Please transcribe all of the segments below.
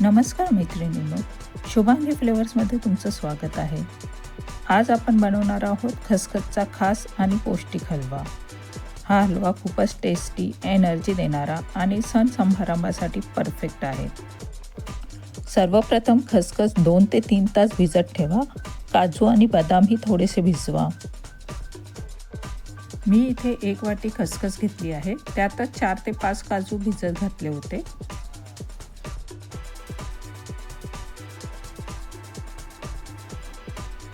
नमस्कार मैत्रिणींनो शुभांगी फ्लेवर्समध्ये तुमचं स्वागत आहे. आज आपण बनवणार आहोत खसखसचा खास आणि पौष्टिक हलवा. हा हलवा खूपच टेस्टी एनर्जी देणारा आणि सण समारंभासाठी परफेक्ट आहे. सर्वप्रथम खसखस दोन ते तीन तास भिजत ठेवा. काजू आणि बदामही थोडेसे भिजवा. मी इथे एक वाटी खसखस घेतली आहे. त्यातच चार ते पाच काजू भिजत घातले होते.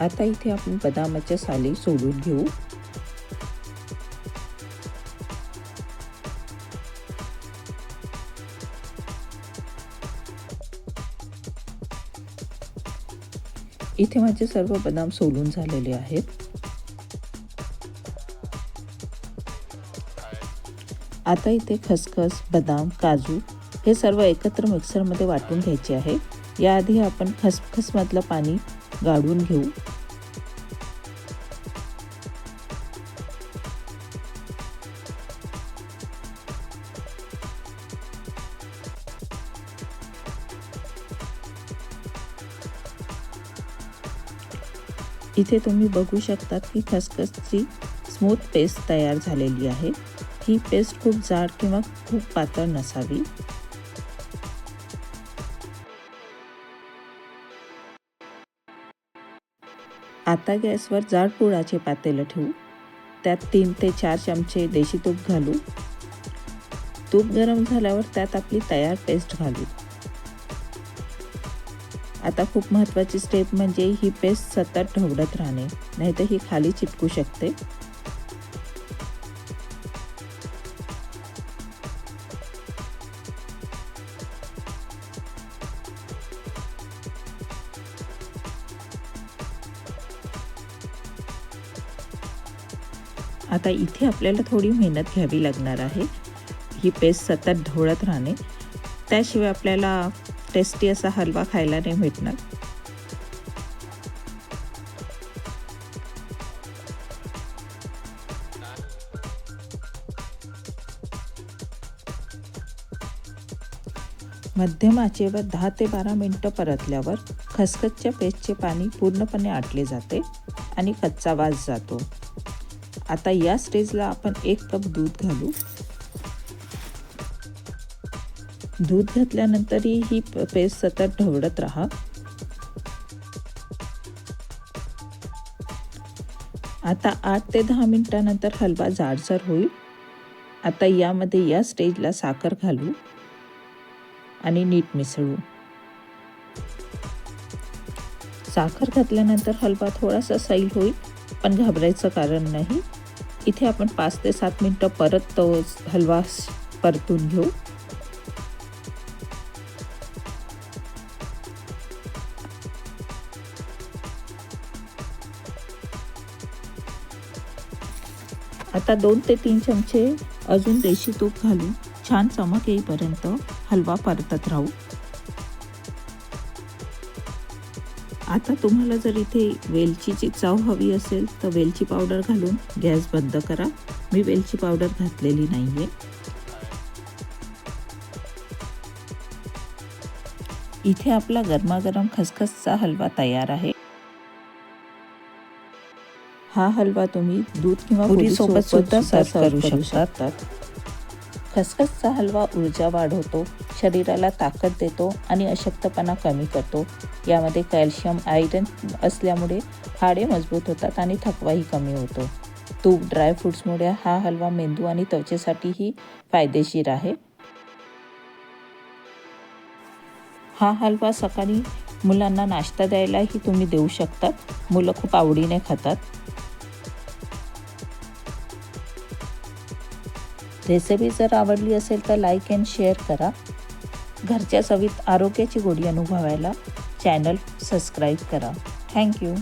आता इथे आपण बदामाच्या साली सोडून घेऊ. इथे माझे सर्व बदाम सोलून झालेले आहेत. आता इथे खसखस बदाम काजू हे सर्व एकत्र मिक्सरमध्ये वाटून घ्यायचे आहे. याआधी आपण खसखसमधलं पाणी गाडून घेऊ. इथे तुम्ही बघू शकतात की खसखसची स्मूथ पेस्ट तयार झालेली आहे. ही पेस्ट खूप जाड किंवा खूप पातळ नसावी. आता गॅसवर जाड पुळाचे पातेलं ठेवू. त्यात तीन ते चार चमचे देशी तूप घालू. तूप गरम झाल्यावर त्यात आपली तयार पेस्ट घालू. आता खूप महत्त्वाची स्टेप म्हणजे ही पेस्ट सतत ढवडत राहणे नाहीतर ही खाली चिटकू शकते. आता इथे आपल्याला थोडी मेहनत घ्यावी लागणार आहे. ही पेस्ट सतत ढवळत राहणे. त्याशिवाय आपल्याला टेस्टी असा हलवा खायला नाही भेटणार. मध्यम आचेवर दहा ते बारा मिनटं परतल्यावर खसखसच्या पेस्टचे पाणी पूर्णपणे आटले जाते आणि कच्चा वास जातो. आता या स्टेजला आपण एक कप दूध घालू. दूध घातल्यानंतरही ही पेस्ट सतत ढवळत राहा. आता आठ ते दहा मिनिटानंतर हलवा जाडसर होईल. आता यामध्ये या स्टेजला साखर घालू आणि नीट मिसळू. साखर घातल्यानंतर हलवा थोडासा सैल होईल पण घाबरायचं कारण नाही. इथे आपण पाच ते सात मिनटं परत तो हलवा परतून घेऊ. आता दोन ते तीन चमचे अजून देशी तूप घालून छान चमक येईपर्यंत हलवा परतत राहू. आता तुम्हाला जर इथे वेलचीची चव हवी असेल तर वेलची पावडर घालून गॅस बंद करा. मी वेलची पावडर घातलेली नाहीये. इथे आपला गरमागरम खसखसचा हलवा तयार आहे. हा हलवा तुम्ही दूध किंवा पुरीसोबत सुद्धा सर्व करू शकतात. खसखसचा हलवा ऊर्जा वाढवतो शरीराला ताकद देतो आणि अशक्तपणा कमी करतो. यामध्ये कॅल्शियम आयरन असल्यामुळे हाडे मजबूत होतात आणि थकवाही कमी होतो. तूप ड्रायफ्रुट्समुळे हा हलवा मेंदू आणि त्वचेसाठीही फायदेशीर आहे. हा हलवा सकाळी मुलांना नाश्ता द्यायलाही तुम्ही देऊ शकतात मुलं खूप आवडीने खातात. रेसिपी जर आवडली असेल तर लाईक अँड शेअर करा. घरच्या चवीत आरोग्याची गोडी अनुभवायला चॅनल सबस्क्राईब करा. थँक्यू